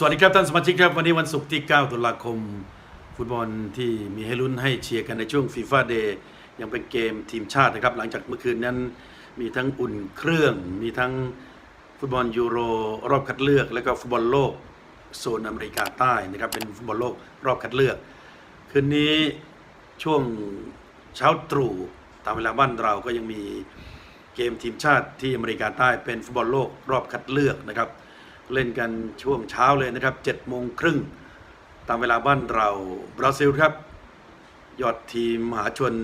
สวัสดีครับท่านสมาชิกครับ วันนี้วันศุกร์ที่ 9 ตุลาคม ฟุตบอลที่มีให้ลุ้นให้เชียร์กันในช่วงฟีฟ่าเดย์ยังเป็นเกมทีมชาตินะครับ หลังจากเมื่อคืนนั้นมีทั้งอุ่นเครื่อง มีทั้งฟุตบอลยูโรรอบคัดเลือก และก็ฟุตบอลโลกโซนอเมริกาใต้นะครับเป็นฟุตบอลโลกรอบคัดเลือก คืนนี้ช่วงเช้าตรู่ตามเวลาบ้านเราก็ยังมีเกมทีมชาติที่อเมริกาใต้เป็นฟุตบอลโลกรอบคัดเลือกนะครับ เล่นกันช่วงเช้าเลยนะครับ7โมงครึ่งตามเวลาบ้านเราบราซิลครับ ยอดทีมมหาชน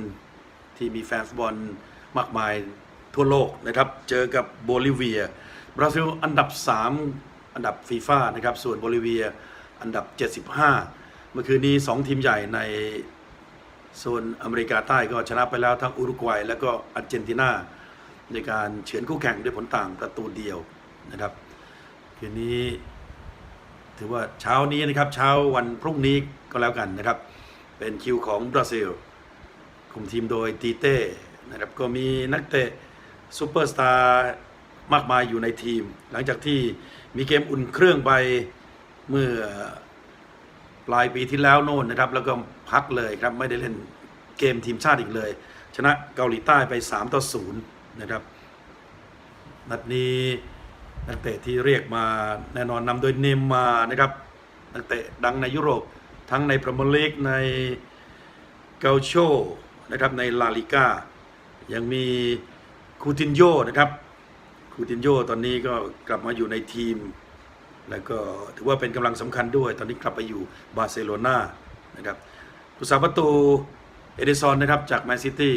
ที่มีแฟนฟุตบอลมากมายทั่วโลกนะครับ เจอกับโบลิเวีย บราซิลอันดับ 3 อันดับฟีฟ่านะครับ ส่วนโบลิเวียอันดับ 75 เมื่อคืนนี้ 2 ทีมใหญ่ในโซนอเมริกาใต้ก็ชนะไปแล้วทั้งอุรุกวัย และก็อาร์เจนตินาในการเฉือนคู่แข่งด้วยผลต่างประตูเดียวนะครับ คืนนี้ ถือว่าเช้านี้นะครับ เช้าวันพรุ่งนี้ก็แล้วกันนะครับ เป็นคิวของบราซิลคุมทีมโดยตีเต้นะครับก็มีนักเตะซูเปอร์สตาร์มากมายอยู่ในทีม หลังจากที่มีเกมอุ่นเครื่องไปเมื่อปลายปีที่แล้วโน่นนะครับ แล้วก็พักเลยครับ ไม่ได้เล่นเกมทีมชาติอีกเลย ชนะเกาหลีใต้ไป 3 ต่อ 0 นะครับ นัดนี้ นักเตะที่เรียกมาแน่นอนนำโดยเนมมานะครับนักเตะดังในยุโรปทั้งในพรีเมียร์ลีกในเกาโชนะครับในลาลิก้ายังมีคูตินโยนะครับคูตินโยตอนนี้ก็กลับมาอยู่ในทีม แล้วก็ถือว่าเป็นกำลังสำคัญด้วย ตอนนี้กลับไปอยู่บาร์เซโลนานะครับผู้สาประตูเอเดซอนนะครับจากแมนซิตี้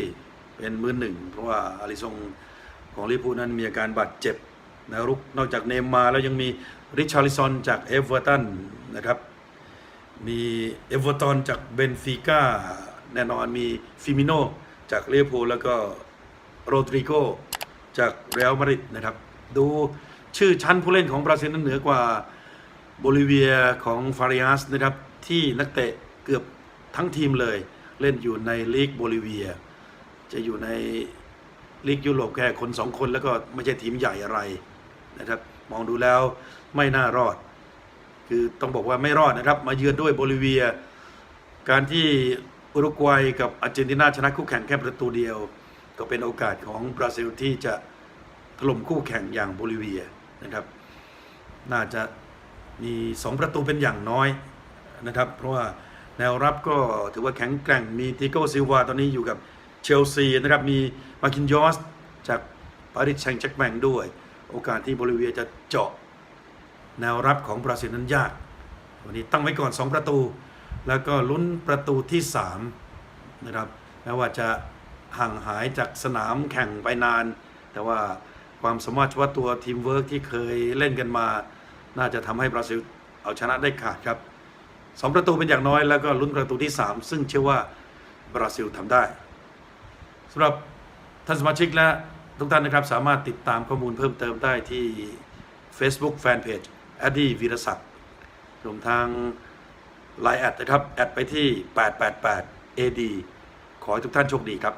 เป็นมือหนึ่ง เพราะว่าอาริซงของลิเวอร์พูนั้นมีอาการบาดเจ็บ นวรุกนอกจากเนมมาแล้วยังมีริชาริซอนจากเอเวอร์ตันนะครับมีเอเวอร์ตันจากเบนฟิก้าแน่นอนมีฟิมิโนจากเวอร์พูลแล้วก็โรดริโกจากเรอัลมาดริดนะครับ ดูชื่อชั้นผู้เล่นของบราซิลนั้นเหนือกว่าโบลิเวียของฟาริอัสนะครับ ที่นักเตะเกือบทั้งทีมเลย เล่นอยู่ในลีกโบลิเวีย จะอยู่ในลีกยุโรปแค่คนสองคนแล้วก็ไม่ใช่ทีมใหญ่อะไร นะครับ มองดูแล้วไม่น่ารอด คือต้องบอกว่าไม่รอดนะครับ มาเยือนด้วยโบลิเวีย การที่อุรุกวัยกับอาร์เจนตินาชนะคู่แข่งแค่ประตูเดียว ก็เป็นโอกาสของบราซิลที่จะถล่มคู่แข่งอย่างโบลิเวียนะครับ น่าจะมี 2 ประตูเป็นอย่างน้อยนะครับ เพราะว่าแนวรับก็ถือว่าแข็งแกร่งมีติโก้ซิลวาตอนนี้อยู่กับเชลซีนะครับ มีมาคินยอสจากปารีสแซงต์แจ็กแมงด้วย โอกาสที่โบลิเวียจะเจาะแนวรับของบราซิลนั้นยาก วันนี้ตั้งไว้ก่อน 2 ประตู แล้วก็ลุ้นประตูที่ 3 นะครับแม้ว่าจะห่างหายจากสนามแข่งไปนาน แต่ว่าความสามารถเฉพาะตัวทีมเวิร์กที่เคยเล่นกันมา น่าจะทำให้บราซิลเอาชนะได้ขาดครับ2ประตูเป็นอย่างน้อยแล้วก็ลุ้นประตูที่ 3 ซึ่งเชื่อว่าบราซิลทำได้สำหรับท่านสมาชิกและ ทุกท่านนะครับสามารถติดตามข้อมูลเพิ่มเติมได้ที่ Facebook Fanpage แอดดี้วีรศักดิ์รวมทาง Line แอดนะครับ แอดไปที่ 888 AD ขอให้ทุกท่านโชคดีครับ